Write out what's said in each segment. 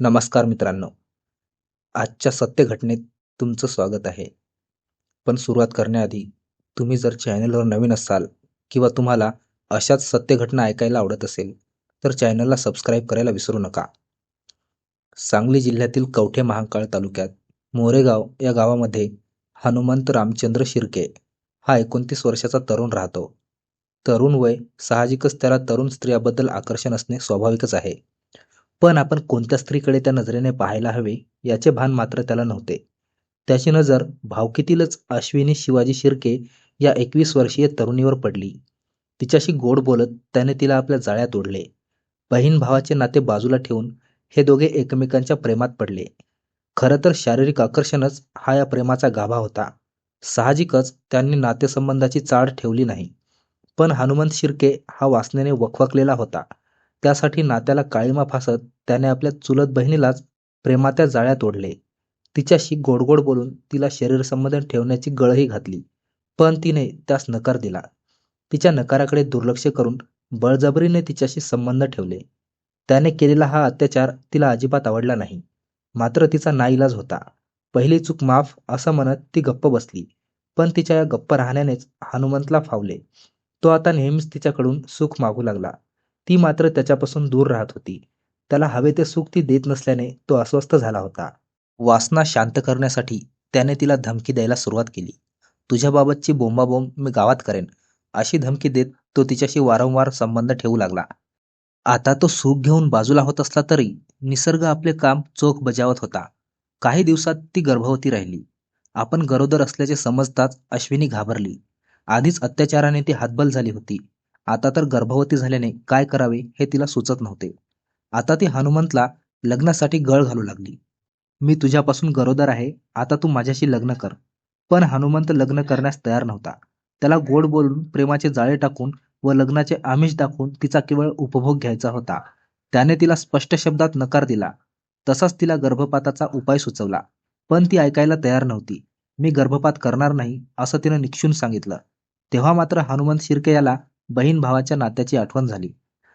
नमस्कार मित्रांनो. आजच्या सत्य घटनेत तुमचं स्वागत आहे. पण सुरुवात करण्याआधी तुम्ही जर चॅनलवर नवीन असाल किंवा तुम्हाला अशाच सत्य घटना ऐकायला आवडत असेल तर चॅनलला सबस्क्राईब करायला विसरू नका. सांगली जिल्ह्यातील कवठे महांकाळ तालुक्यात मोरेगाव या गावामध्ये हनुमंत रामचंद्र शिर्के हा एकोणतीस वर्षाचा तरुण राहतो. तरुण वय साहजिकच त्याला तरुण स्त्रियाबद्दल आकर्षण असणे स्वाभाविकच आहे. पण आपण कोणत्या स्त्रीकडे त्या नजरेने पाहायला हवे याचे भान मात्र त्याला नव्हते. त्याची नजर भावकीतीलच अश्विनी शिवाजी शिर्के या एकवीस वर्षीय तरुणीवर पडली. तिच्याशी गोड बोलत त्याने तिला आपल्या जाळ्यात ओढले. बहीण भावाचे नाते बाजूला ठेवून हे दोघे एकमेकांच्या प्रेमात पडले. खरं तर शारीरिक आकर्षणच हा या प्रेमाचा गाभा होता. साहजिकच त्यांनी नातेसंबंधाची चाड ठेवली नाही. पण हनुमंत शिर्के हा वासनेने वखवकलेला होता. त्यासाठी नात्याला काळीमा फासत त्याने आपल्या चुलत बहिणीलाच प्रेमाच्या जाळ्यात ओढले. तिच्याशी गोडगोड बोलून तिला शरीरसंबंध ठेवण्याची गळही घातली पण तिने त्यास नकार दिला. तिच्या नकाराकडे दुर्लक्ष करून बळजबरीने तिच्याशी संबंध ठेवले. त्याने केलेला हा अत्याचार तिला अजिबात आवडला नाही. मात्र तिचा नाईलाज होता. पहिली चूक माफ असं म्हणत ती गप्प बसली पण तिच्या या गप्प राहण्यानेच हनुमंतला फावले. तो आता नेहमीच तिच्याकडून सुख मागू लागला. ती मात्र त्याच्यापासून दूर राहत होती. त्याला हवे ते सुख ती देत नसल्याने तो अस्वस्थ झाला होता. वासना शांत करण्यासाठी त्याने तिला धमकी द्यायला सुरुवात केली. तुझ्याबाबतची बोंबाबोंब मी गावात करेन. अशी धमकी देत तो तिच्याशी वारंवार संबंध ठेवू लागला. आता तो सुख घेऊन बाजूला होत असला तरी निसर्ग आपले काम चोख बजावत होता. काही दिवसात ती गर्भवती राहिली. आपण गरोदर असल्याचे समजताच अश्विनी घाबरली. आधीच अत्याचाराने ती हातबल झाली होती. आता तर गर्भवती झाल्याने काय करावे हे तिला सुचत नव्हते. आता ती हनुमंतला लग्नासाठी गळ घालू लागली. मी तुझ्यापासून गरोदर आहे आता तू माझ्याशी लग्न कर. पण हनुमंत लग्न करण्यास तयार नव्हता. त्याला गोड बोलून प्रेमाचे जाळे टाकून व लग्नाचे आमिष दाखवून तिचा केवळ उपभोग घ्यायचा होता. त्याने तिला स्पष्ट शब्दात नकार दिला. तसाच तिला गर्भपाताचा उपाय सुचवला. पण ती ऐकायला तयार नव्हती. मी गर्भपात करणार नाही असं तिनं निक्षून सांगितलं. तेव्हा मात्र हनुमंत शिर्के याला बहीण भावाच्या नात्याची आठवण झाली.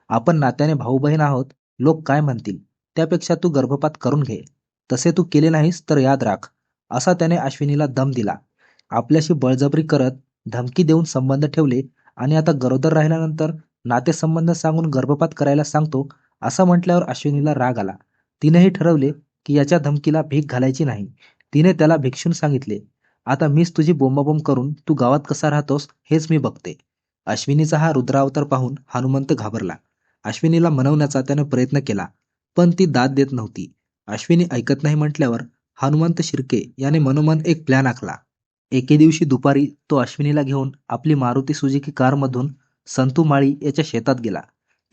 आपण नात्याने भाऊ बहीण आहोत लोक काय म्हणतील? त्यापेक्षा तू गर्भपात करून घे. तसे तू केले नाहीस तर याद राख. असा त्याने अश्विनीला दम दिला. आपल्याशी बळजबरी करत धमकी देऊन संबंध ठेवले आणि आता गरोदर राहिल्यानंतर नातेसंबंध सांगून गर्भपात करायला सांगतो असं म्हटल्यावर अश्विनीला राग आला. तिनेही ठरवले की याच्या धमकीला भीक घालायची नाही. तिने त्याला भिक्षून सांगितले आता मीच तुझी बोंबाबोंब करून तू गावात कसा राहतोस हेच मी बघते. अश्विनीचा हा रुद्रावतार पाहून हनुमंत घाबरला. अश्विनीला मनवण्याचा त्याने प्रयत्न केला पण ती दाद देत नव्हती. अश्विनी ऐकत नाही म्हटल्यावर हनुमंत शिर्के याने मनोमन एक प्लॅन आखला. एके दिवशी दुपारी तो अश्विनीला घेऊन आपली मारुती सुझुकी कारमधून संतू माळी याच्या शेतात गेला.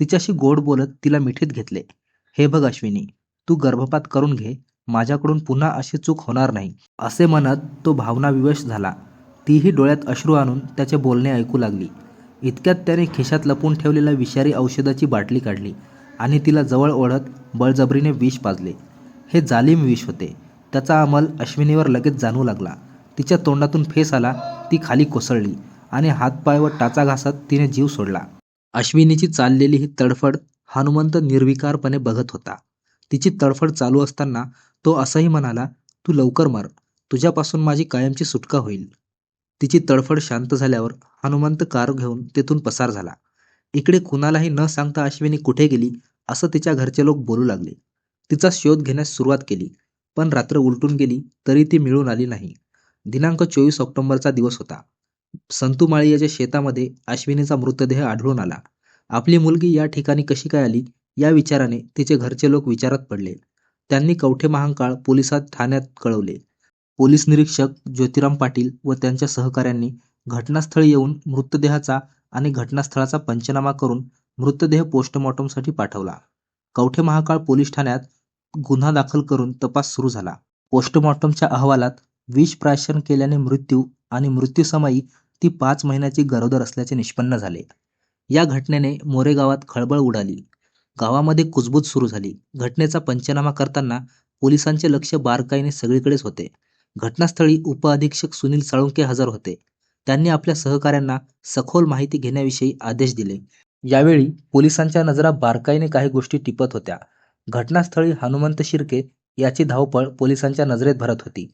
तिच्याशी गोड बोलत तिला मिठीत घेतले. हे बघ अश्विनी तू गर्भपात करून घे माझ्याकडून पुन्हा अशी चूक होणार नाही. असे म्हणत तो भावनाविवश झाला. तीही डोळ्यात अश्रू आणून त्याचे बोलणे ऐकू लागली. इतक्यात त्याने खिशात लपून ठेवलेल्या विषारी औषधाची बाटली काढली आणि तिला जवळ ओढत बळजबरीने विष पाजले. हे जालिम विष होते. त्याचा अंमल अश्विनीवर लगेच जाणू लागला. तिच्या तोंडातून फेस आला ती खाली कोसळली आणि हातपाय व टाचा घासत तिने जीव सोडला. अश्विनीची चाललेली ही तडफड हनुमंत निर्विकारपणे बघत होता. तिची तडफड चालू असताना तो असंही म्हणाला तू लवकर मर. तुझ्यापासून माझी कायमची सुटका होईल. तिची तडफड शांत झाल्यावर हनुमंत कार घेऊन तेथून पसार झाला. इकडे कुणालाही न सांगता अश्विनी कुठे गेली असं तिच्या घरचे लोक बोलू लागले. तिचा शोध घेण्यास सुरुवात केली पण रात्र उलटून गेली तरी ती मिळून आली नाही. दिनांक चोवीस ऑक्टोबरचा दिवस होता. संतुमाळी याच्या शेतामध्ये अश्विनीचा मृतदेह आढळून आला. आपली मुलगी या ठिकाणी कशी काय आली या विचाराने तिचे घरचे लोक विचारात पडले. त्यांनी कवठे महांकाळ पोलिसात ठाण्यात कळवले. पोलीस निरीक्षक ज्योतिराम पाटील व त्यांच्या सहकाऱ्यांनी घटनास्थळी येऊन मृतदेहाचा आणि घटनास्थळाचा पंचनामा करून मृतदेह पोस्टमॉर्टमसाठी पाठवला. कवठे महाकाळ पोलीस ठाण्यात गुन्हा दाखल करून तपास सुरू झाला. पोस्टमॉर्टमच्या अहवालात विष प्राशन केल्याने मृत्यू आणि मृत्यूसमयी ती पाच महिन्याची गरोदर असल्याचे निष्पन्न झाले. या घटनेने मोरे गावात खळबळ उडाली. गावामध्ये कुजबूज सुरू झाली. घटनेचा पंचनामा करताना पोलिसांचे लक्ष बारकाईने सगळीकडेच होते. घटनास्थळी उपअधीक्षक सुनील साळुंके हजर होते. त्यांनी आपल्या सहकाऱ्यांना सखोल माहिती घेण्याविषयी आदेश दिले. यावेळी पोलिसांच्या नजरा बारकाईने काही गोष्टी टिपत होत्या. घटनास्थळी हनुमंत शिर्के याची धावपळ पोलिसांच्या नजरेत भरत होती.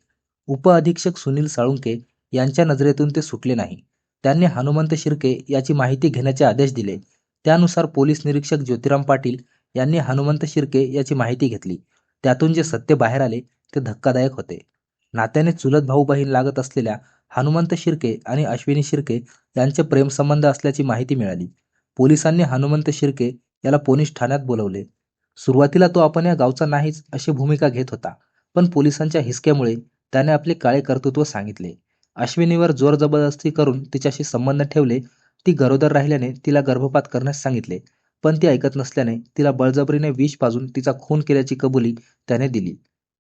उपअधीक्षक सुनील साळुंके यांच्या नजरेतून ते सुटले नाही. त्यांनी हनुमंत शिर्के याची माहिती घेण्याचे आदेश दिले. त्यानुसार पोलीस निरीक्षक ज्योतिराम पाटील यांनी हनुमंत शिर्के याची माहिती घेतली. त्यातून जे सत्य बाहेर आले ते धक्कादायक होते. नात्याने चुलत भाऊ बहीण लागत असलेल्या हनुमंत शिर्के आणि अश्विनी शिर्के यांचे प्रेमसंबंध असल्याची माहिती मिळाली. पोलिसांनी हनुमंत शिर्के याला पोलीस ठाण्यात बोलवले. सुरुवातीला तो आपण या गावचा नाहीच अशी भूमिका घेत होता पण पोलिसांच्या हिसक्यामुळे त्याने आपले काळे कर्तृत्व सांगितले. अश्विनीवर जोर जबरदस्ती करून तिच्याशी संबंध ठेवले ती गरोदर राहिल्याने तिला गर्भपात करण्यास सांगितले पण ती ऐकत नसल्याने तिला बळजबरीने विष पाजून तिचा खून केल्याची कबुली त्याने दिली.